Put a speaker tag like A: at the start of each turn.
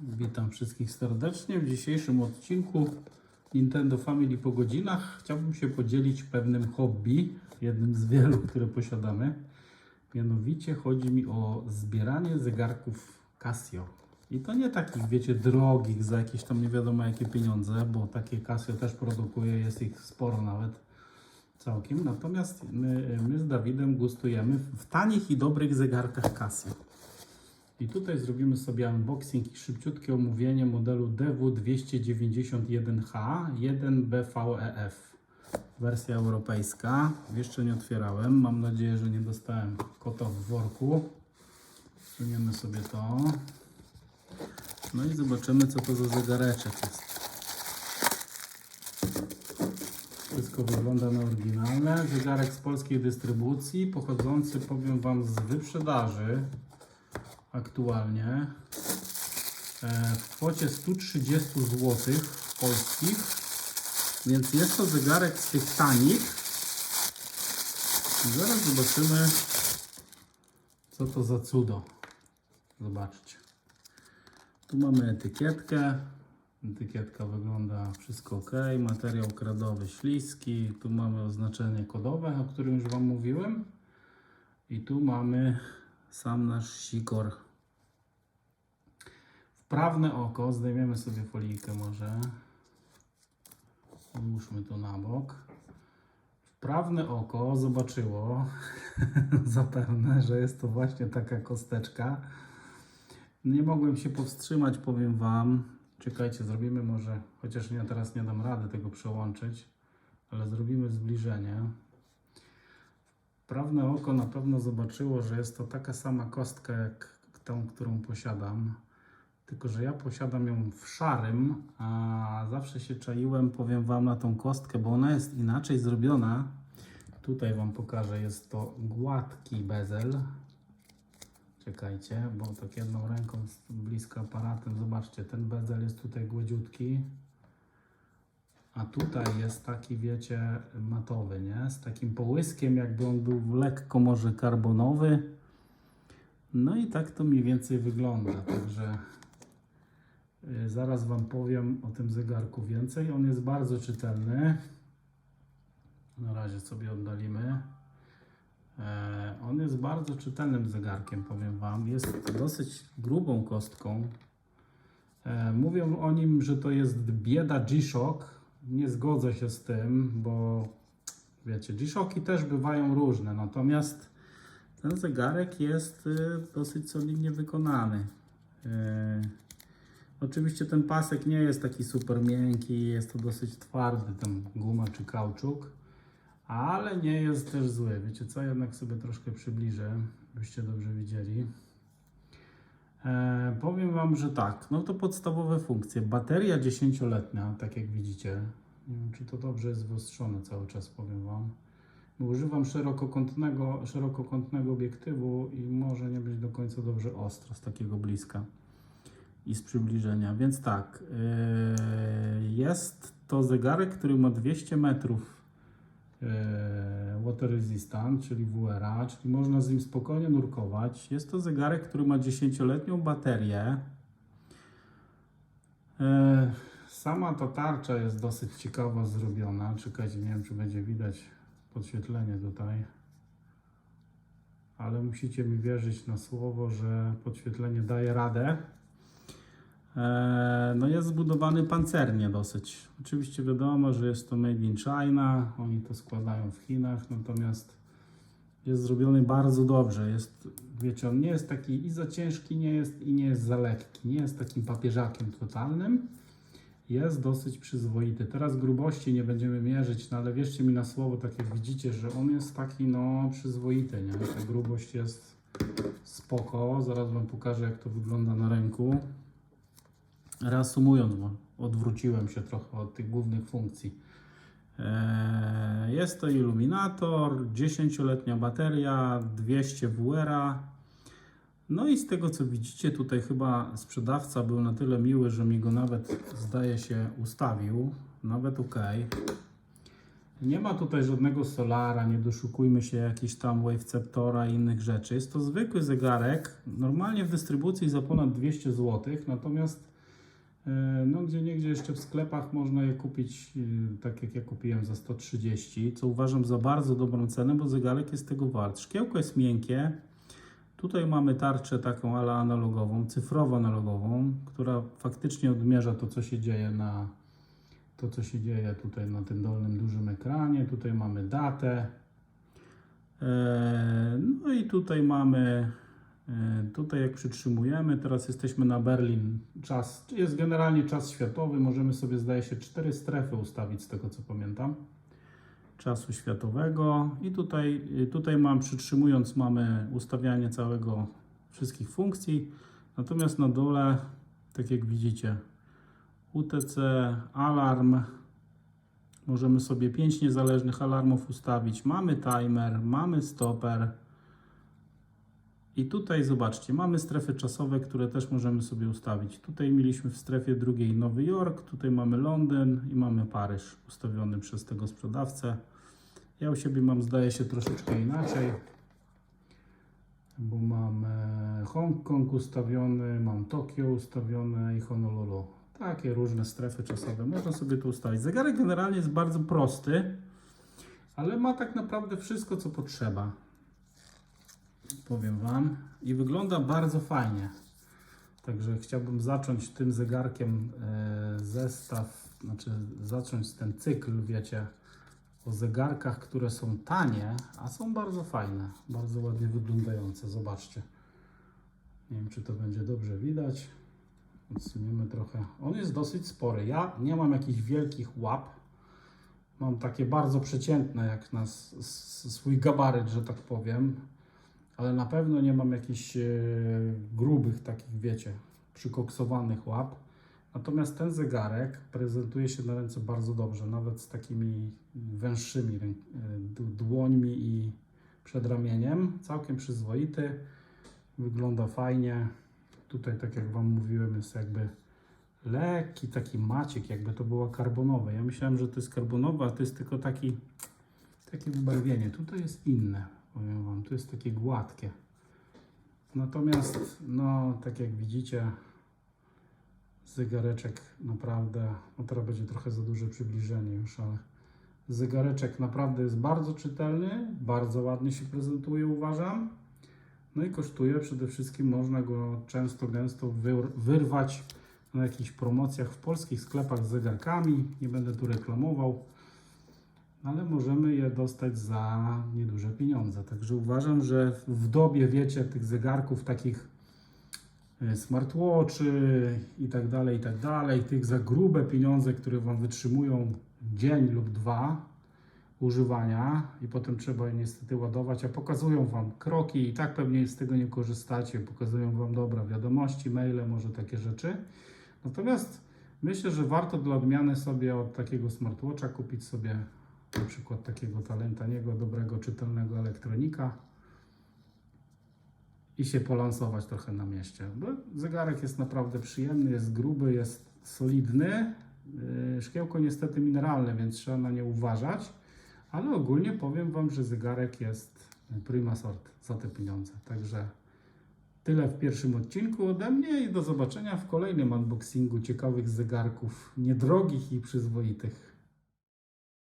A: Witam wszystkich serdecznie. W dzisiejszym odcinku Nintendo Family po godzinach chciałbym się podzielić pewnym hobby, jednym z wielu, które posiadamy. Mianowicie chodzi mi o zbieranie zegarków Casio. I to nie takich, wiecie, drogich za jakieś tam nie wiadomo jakie pieniądze, bo takie Casio też produkuje, jest ich sporo nawet całkiem. Natomiast my, my z Dawidem gustujemy w tanich i dobrych zegarkach Casio. I tutaj zrobimy sobie unboxing i szybciutkie omówienie modelu DW291H 1BVEF. Wersja europejska. Jeszcze nie otwierałem. Mam nadzieję, że nie dostałem kota w worku. Suniemy sobie to. No i zobaczymy, co to za zegareczek jest. Wszystko wygląda na oryginalne. Zegarek z polskiej dystrybucji, pochodzący, powiem Wam, z wyprzedaży aktualnie e, w kwocie 130 zł polskich. Więc jest to zegarek z tych tanich. Zaraz zobaczymy, co to za cudo. Zobaczcie. Tu mamy etykietkę. Etykietka wygląda wszystko ok. Materiał kradowy śliski. Tu mamy oznaczenie kodowe, o którym już Wam mówiłem. I tu mamy sam nasz sikor. Wprawne oko, zdejmiemy sobie folijkę może. Odłóżmy to na bok. Wprawne oko zobaczyło zapewne, że jest to właśnie taka kosteczka. Nie mogłem się powstrzymać, powiem Wam. Czekajcie, zrobimy może, chociaż ja teraz nie dam rady tego przełączyć, ale zrobimy zbliżenie. Prawne oko na pewno zobaczyło, że jest to taka sama kostka jak tą, którą posiadam. Tylko, że ja posiadam ją w szarym, a zawsze się czaiłem, powiem Wam, na tą kostkę, bo ona jest inaczej zrobiona. Tutaj Wam pokażę, jest to gładki bezel. Czekajcie, bo tak jedną ręką blisko aparatem, zobaczcie, ten bezel jest tutaj gładziutki. A tutaj jest taki, wiecie, matowy, nie? Z takim połyskiem, jakby on był lekko może karbonowy. No i tak to mniej więcej wygląda, także zaraz Wam powiem o tym zegarku więcej. On jest bardzo czytelny. Na razie sobie oddalimy. E, On jest bardzo czytelnym zegarkiem, powiem Wam. Jest dosyć grubą kostką. E, Mówią o nim, że to jest bieda G-Shock. Nie zgodzę się z tym, bo wiecie, G-Shocki też bywają różne, natomiast ten zegarek jest y, dosyć solidnie wykonany. Oczywiście ten pasek nie jest taki super miękki, jest to dosyć twardy, tam guma czy kauczuk, ale nie jest też zły. Wiecie co, jednak sobie troszkę przybliżę, byście dobrze widzieli. E, powiem Wam, że tak, no to podstawowe funkcje. Bateria 10-letnia, tak jak widzicie. Nie wiem, czy to dobrze jest wyostrzone cały czas, powiem Wam. Bo używam szerokokątnego, szerokokątnego obiektywu i może nie być do końca dobrze ostro z takiego bliska i z przybliżenia. Więc tak, yy, jest to zegarek, który ma 200 metrów yy, water resistant, czyli WRA, czyli można z nim spokojnie nurkować. Jest to zegarek, który ma 10-letnią baterię. Yy, Sama ta tarcza jest dosyć ciekawa zrobiona. Czekajcie, nie wiem czy będzie widać podświetlenie tutaj. Ale musicie mi wierzyć na słowo, że podświetlenie daje radę. Eee, No jest zbudowany pancernie dosyć. Oczywiście wiadomo, że jest to made in China, oni to składają w Chinach, natomiast jest zrobiony bardzo dobrze. Jest, wiecie, on nie jest taki i za ciężki nie jest i nie jest za lekki. Nie jest takim papieżakiem totalnym. Jest dosyć przyzwoity. Teraz grubości nie będziemy mierzyć, no ale wierzcie mi na słowo, tak jak widzicie, że on jest taki no przyzwoity, nie? Ta grubość jest spoko. Zaraz Wam pokażę jak to wygląda na ręku. Reasumując, bo odwróciłem się trochę od tych głównych funkcji. Eee, Jest to iluminator, 10-letnia bateria, 200 WR. No i z tego co widzicie, tutaj chyba sprzedawca był na tyle miły, że mi go nawet zdaje się ustawił. Nawet ok. Nie ma tutaj żadnego solara, nie doszukujmy się jakichś tam waveceptora i innych rzeczy. Jest to zwykły zegarek, normalnie w dystrybucji za ponad 200 zł, natomiast no gdzie niegdzie jeszcze w sklepach można je kupić, e, tak jak ja kupiłem za 130, co uważam za bardzo dobrą cenę, bo zegarek jest tego wart. Szkiełko jest miękkie. Tutaj mamy tarczę taką ala analogową, cyfrowo-analogową, która faktycznie odmierza to, co się dzieje na, to, co się dzieje tutaj na tym dolnym dużym ekranie. Tutaj mamy datę. E, No i tutaj mamy, e, tutaj jak przytrzymujemy, teraz jesteśmy na Berlin, czas, jest generalnie czas światowy, możemy sobie zdaje się cztery strefy ustawić z tego co pamiętam, czasu światowego i tutaj, tutaj mam przytrzymując mamy ustawianie całego, wszystkich funkcji, natomiast na dole, tak jak widzicie, UTC, alarm. Możemy sobie 5 niezależnych alarmów ustawić. Mamy timer, mamy stoper. I tutaj zobaczcie, mamy strefy czasowe, które też możemy sobie ustawić. Tutaj mieliśmy w strefie drugiej Nowy Jork, tutaj mamy Londyn i mamy Paryż ustawiony przez tego sprzedawcę. Ja u siebie mam, zdaje się, troszeczkę inaczej, bo mam Hongkong ustawiony, mam Tokio ustawione i Honolulu. Takie różne strefy czasowe. Można sobie to ustawić. Zegarek generalnie jest bardzo prosty, ale ma tak naprawdę wszystko, co potrzeba. Powiem Wam. I wygląda bardzo fajnie. Także chciałbym zacząć tym zegarkiem e, zestaw, znaczy zacząć ten cykl, wiecie, o zegarkach, które są tanie, a są bardzo fajne, bardzo ładnie wyglądające. Zobaczcie. Nie wiem, czy to będzie dobrze widać. Odsuniemy trochę. On jest dosyć spory. Ja nie mam jakichś wielkich łap. Mam takie bardzo przeciętne, jak na swój gabaryt, że tak powiem. Ale na pewno nie mam jakichś e, grubych, takich wiecie, przykoksowanych łap. Natomiast ten zegarek prezentuje się na ręce bardzo dobrze, nawet z takimi węższymi dłońmi i przedramieniem. Całkiem przyzwoity, wygląda fajnie. Tutaj, tak jak Wam mówiłem, jest jakby lekki taki maciek, jakby to było karbonowe. Ja myślałem, że to jest karbonowe, a to jest tylko taki, takie wybarwienie. Tutaj jest inne, powiem Wam, tu jest takie gładkie. Natomiast, no, tak jak widzicie, zegareczek naprawdę, no teraz będzie trochę za duże przybliżenie już, ale zegareczek naprawdę jest bardzo czytelny, bardzo ładnie się prezentuje, uważam. No i kosztuje przede wszystkim, można go często, gęsto wyr- wyrwać na jakichś promocjach w polskich sklepach z zegarkami. Nie będę tu reklamował, ale możemy je dostać za nieduże pieniądze. Także uważam, że w dobie, wiecie, tych zegarków takich e, smartwatchy i tak dalej, i tak dalej, tych za grube pieniądze, które Wam wytrzymują dzień lub dwa, używania i potem trzeba je niestety ładować, a pokazują Wam kroki i tak pewnie z tego nie korzystacie, pokazują Wam dobra wiadomości, maile, może takie rzeczy. Natomiast myślę, że warto dla odmiany sobie od takiego smartwatcha kupić sobie na przykład takiego talentaniego, dobrego, czytelnego elektronika i się polansować trochę na mieście. Bo zegarek jest naprawdę przyjemny, jest gruby, jest solidny. Yy, Szkiełko niestety mineralne, więc trzeba na nie uważać. Ale ogólnie powiem Wam, że zegarek jest prima sort za te pieniądze. Także tyle w pierwszym odcinku ode mnie i do zobaczenia w kolejnym unboxingu ciekawych zegarków, niedrogich i przyzwoitych.